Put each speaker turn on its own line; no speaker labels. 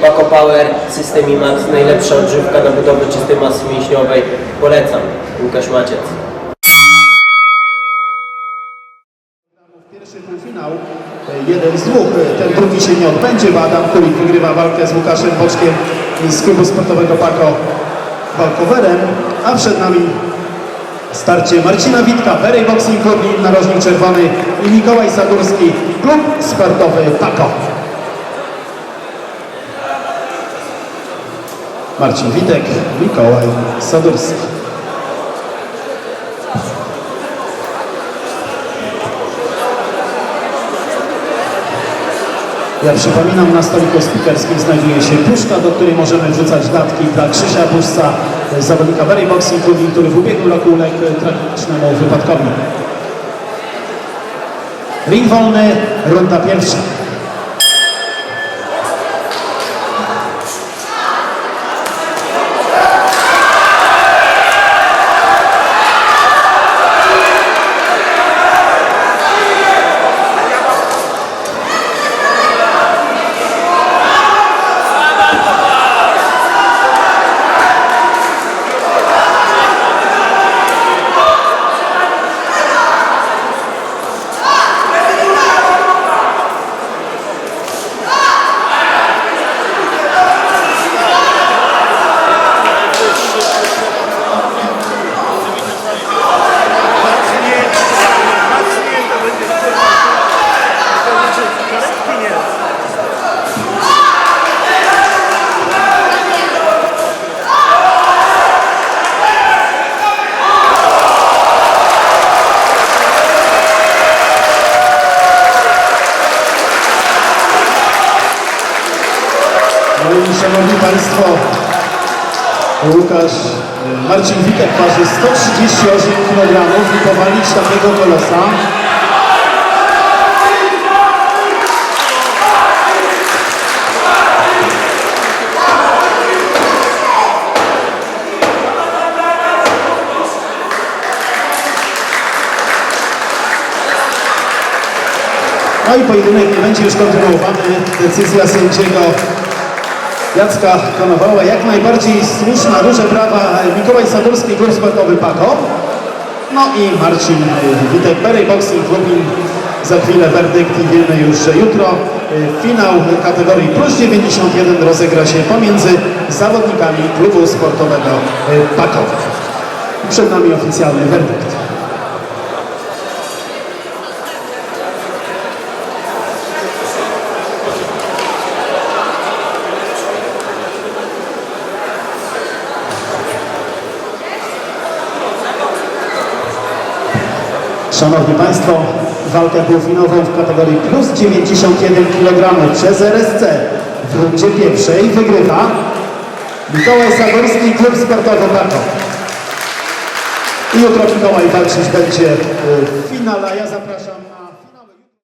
Paco Power, System IMAX, najlepsza odżywka na budowę czystej masy mięśniowej. Polecam. Łukasz Maciec.
Pierwszy półfinał, e, jeden z dwóch, e, ten drugi się nie odbędzie, bo Adam Kulik wygrywa walkę z Łukaszem Boczkiem z klubu sportowego Paco Walkowerem, a przed nami starcie Marcina Witka, Berej Boxing Club Narożnik Czerwony i Mikołaj Sadurski, klub sportowy Paco. Marcin Witek, Mikołaj Sadurski. Ja przypominam, na stoliku speakerskim znajduje się puszka, do której możemy wrzucać datki dla Krzysia Buszca, zawodnika Berry Boxing Club, który w ubiegłym roku uległ tragicznemu wypadkowi. Ring wolny, runda pierwsza. Szanowni Państwo, Łukasz, Marcin Witek waży 138 kg i powalić takiego kolosa. No i pojedynek nie będzie już kontynuowany. Decyzja sędziego Jacka Konowała, jak najbardziej słuszna, duże prawa Mikołaj Sadurski, klub sportowy Pako. No i Marcin Witek, Berry Boxing Lubin. Za chwilę werdykt i wiemy już, że jutro y, finał kategorii plus 91 rozegra się pomiędzy zawodnikami klubu sportowego y, Pako. Przed nami oficjalny werdykt. Szanowni Państwo, walkę półfinałową w kategorii plus 91 kg przez RSC w rundzie pierwszej wygrywa Mikołaj Sagorski, klub sportowy. I jutro Mikołaj walczyć będzie y, w finale, a ja zapraszam